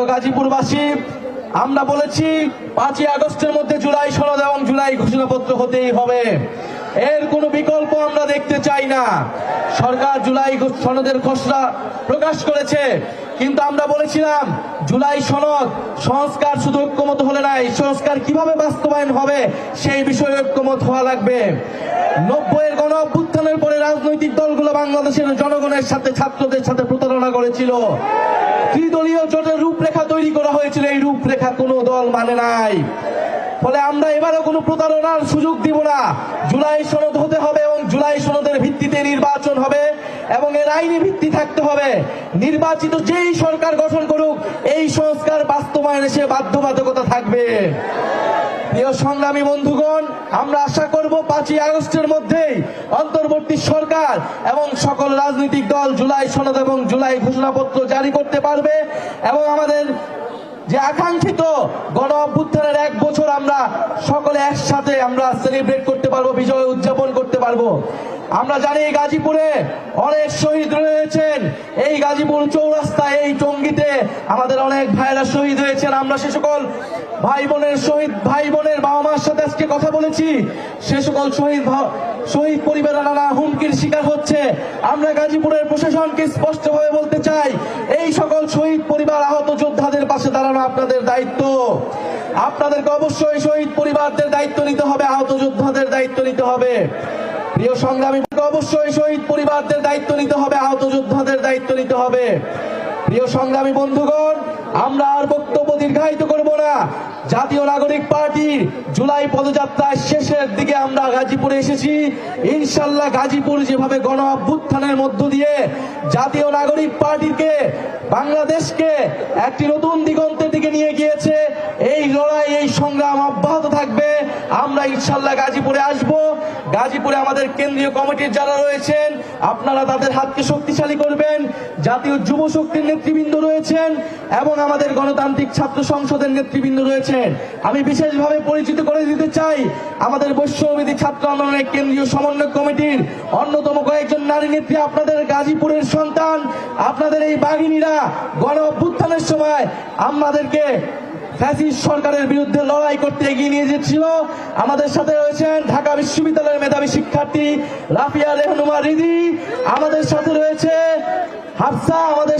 প্রিয় গাজীপুরবাসী, আমরা বলেছি পাঁচই আগস্টের মধ্যে জুলাই সনদ এবং জুলাই ঘোষণাপত্র হতেই হবে। এর কোনো বিকল্প আমরা দেখতে চাই না। সরকার জুলাই সনদের খসড়া প্রকাশ করেছে, কিন্তু আমরা বলেছিলাম জুলাই সনদ সংস্কার শুধু ঐক্যমত হলে না এই সংস্কার কীভাবে বাস্তবায়ন হবে সেই বিষয়ে ঐক্যমত হওয়া লাগবে। নব্বইয়ের গণ অভ্যুত্থানের পরে রাজনৈতিক দলগুলো বাংলাদেশের জনগণের সাথে, ছাত্রদের সাথে প্রতারণা করেছিল। ত্রিদলীয় জোটের রূপরেখা তৈরি করা হয়েছিল, এই রূপরেখা কোনো দল মানে নাই। ফলে আমরা এবারও কোনো প্রতারণার সুযোগ দিব না। জুলাই সনদ হতে হবে এবং জুলাই সনদের ভিত্তিতে নির্বাচন হবে এবং এর আইনি ভিত্তি থাকতে হবে। নির্বাচিত যেই সরকার গঠন করুক, এই সংস্কার বাস্তবায়নে সে বাধ্যবাধকতা থাকবে। প্রিয় সংগ্রামী বন্ধুগণ, আমরা আশা করব পাঁচই আগস্টের মধ্যেই অন্তর্বর্তী সরকার এবং সকল রাজনৈতিক দল জুলাই সনদ এবং জুলাই ঘোষণাপত্র জারি করতে পারবে এবং আমাদের যে আকাঙ্ক্ষিত গণ অভ্যুত্থানের এক বছর আমরা সকলে একসাথে আমরা সেলিব্রেট করতে পারব, বিজয় উদযাপন করতে পারব। আমরা জানি গাজীপুরে অনেক শহীদ রয়েছেন এই গাজীপুর চৌরাস্তায় এই টঙ্গিতে আমাদের অনেক ভাইরা শহীদ হয়েছেন। আমরা সে সকল ভাই বোনের শহীদ ভাই বোনের বাবা মার সাথে আজকে কথা বলেছি। সে সকল শহীদ শহীদ পরিবারের নানা হুমকির শিকার হচ্ছে। আমরা গাজীপুরের প্রশাসনকে স্পষ্টভাবে বলতে চাই, এই সকল শহীদ পরিবার আহত যোদ্ধাদের পাশে দাঁড়ানো আপনাদের দায়িত্ব। আপনাদেরকে অবশ্যই শহীদ পরিবারদের দায়িত্ব নিতে হবে, আহত যোদ্ধাদের দায়িত্ব নিতে হবে। প্রিয় সংগ্রামী, অবশ্যই শহীদ পরিবারদের দায়িত্ব নিতে হবে, আহত যোদ্ধাদের দায়িত্ব নিতে হবে। প্রিয় সংগ্রামী বন্ধুগণ, আমরা আর বক্তব্য দীর্ঘায়িত করব না। জাতীয় নাগরিক পার্টির জুলাই পদযাত্রার শেষের দিকে আমরা গাজীপুরে এসেছি। ইনশাল্লাহ গাজীপুর যেভাবে গণ অভ্যুত্থানের মধ্য দিয়ে জাতীয় নাগরিক পার্টিকে, বাংলাদেশকে একটি নতুন দিগন্তের দিকে নিয়ে গিয়েছে, এই লড়াই, এই সংগ্রাম অব্যাহত থাকবে। আমরা ইনশাল্লাহ গাজীপুরে আসব। গাজীপুরে আমাদের কেন্দ্রীয় কমিটির যারা রয়েছেন, আপনারা তাদের হাতকে শক্তিশালী করবেন। জাতীয় যুব শক্তির নেতৃবৃন্দ রয়েছেন এবং আমাদের গণতান্ত্রিক ছাত্র সংসদের নেতৃবৃন্দ রয়েছেন। আমি বিশেষভাবে পরিচিত করে দিতে চাই আমাদের বৈশ্যবিধি ছাত্র আন্দোলনের কেন্দ্রীয় সমন্বয় কমিটির অন্যতম কয়েকজন নারী নেত্রী, আপনাদের গাজীপুরের সন্তান, আপনাদের এই বাঘিনীরা গণ অভ্যুত্থানের সময় আমাদেরকে ফ্যাসিস্ট সরকারের বিরুদ্ধে লড়াই করতে এগিয়ে নিয়ে যাচ্ছিল। আমাদের সাথে রয়েছেন ঢাকা বিশ্ববিদ্যালয়ের মেধাবী শিক্ষার্থী রাফিয়া রেহনুমা রিদি। আমাদের সাথে রয়েছে হাফসা, আমাদের